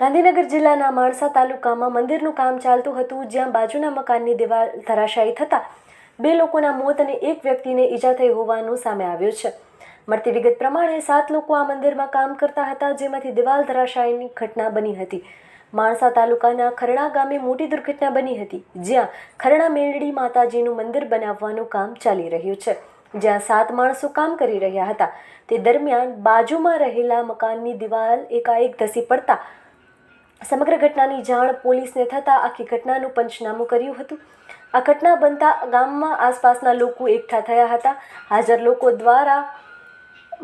ગાંધીનગર જિલ્લાના માણસા તાલુકામાં મંદિરનું કામ ચાલતું હતું, જ્યાં બાજુના મકાનની દિવાલ ધરાશાયી થતાં બે લોકોના મોત અને એક વ્યક્તિને ઈજા થઈ હોવાનું સામે આવ્યું છે. મળતી વિગત પ્રમાણે સાત લોકો આ મંદિરમાં કામ કરતા હતા, જેમાંથી દિવાલ ધરાશાયીની ઘટના બની હતી. માણસા તાલુકાના ખરણા ગામે મોટી દુર્ઘટના બની હતી, જ્યાં ખરણા મેરડી માતાજીનું મંદિર બનાવવાનું કામ ચાલી રહ્યું છે. જ્યાં સાત માણસો કામ કરી રહ્યા હતા. તે દરમિયાન બાજુમાં રહેલા મકાનની દિવાલ એકાએક ધસી પડતા સમગ્ર ઘટનાની જાણ પોલીસને થતાં આખી ઘટનાનું પંચનામું કર્યું હતું. આ ઘટના બનતા ગામમાં આસપાસના લોકો એકઠા થયા હતા. હાજર લોકો દ્વારા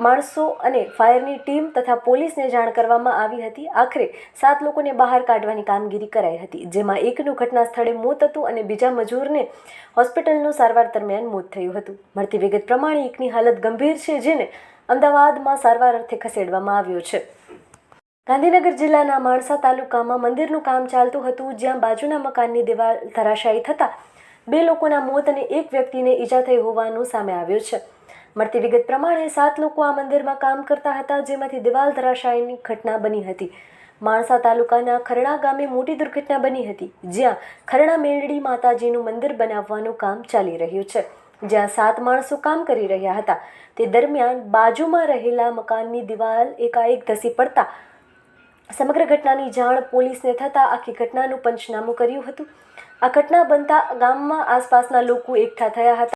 માણસો અને ફાયરની ટીમ તથા પોલીસને જાણ કરવામાં આવી હતી. આખરે સાત લોકોને બહાર કાઢવાની કામગીરી કરાઈ હતી, જેમાં એકનું ઘટના સ્થળે મોત હતું અને બીજા મજૂરને હોસ્પિટલનું સારવાર દરમિયાન મોત થયું હતું. મળતી વિગત પ્રમાણે એકની હાલત ગંભીર છે, જેને અમદાવાદમાં સારવાર અર્થે ખસેડવામાં આવ્યો છે. ગાંધીનગર જિલ્લાના માણસા તાલુકામાં મંદિરનું કામ ચાલતું હતું, જ્યાં બાજુના મકાનની દિવાલ ધરાશાયી થતાં બે લોકોના મોત અને એક વ્યક્તિને ઈજા થઈ હોવાનું સામે આવ્યું છે. મળતી વિગત પ્રમાણે સાત લોકો આ મંદિરમાં કામ કરતા હતા, જેમાંથી દિવાલ ધરાશાયીની ઘટના બની હતી. માણસા તાલુકાના ખરણા ગામે મોટી દુર્ઘટના બની હતી, જ્યાં ખરણા મેરડી માતાજીનું મંદિર બનાવવાનું કામ ચાલી રહ્યું છે. જ્યાં સાત માણસો કામ કરી રહ્યા હતા. તે દરમિયાન બાજુમાં રહેલા મકાનની દિવાલ એકાએક ધસી પડતા સમગ્ર ઘટનાની જાણ પોલીસને થતાં આખી ઘટનાનું પંચનામું કર્યું હતું. આ ઘટના બનતા ગામમાં આસપાસના લોકો એકઠા થયા હતા.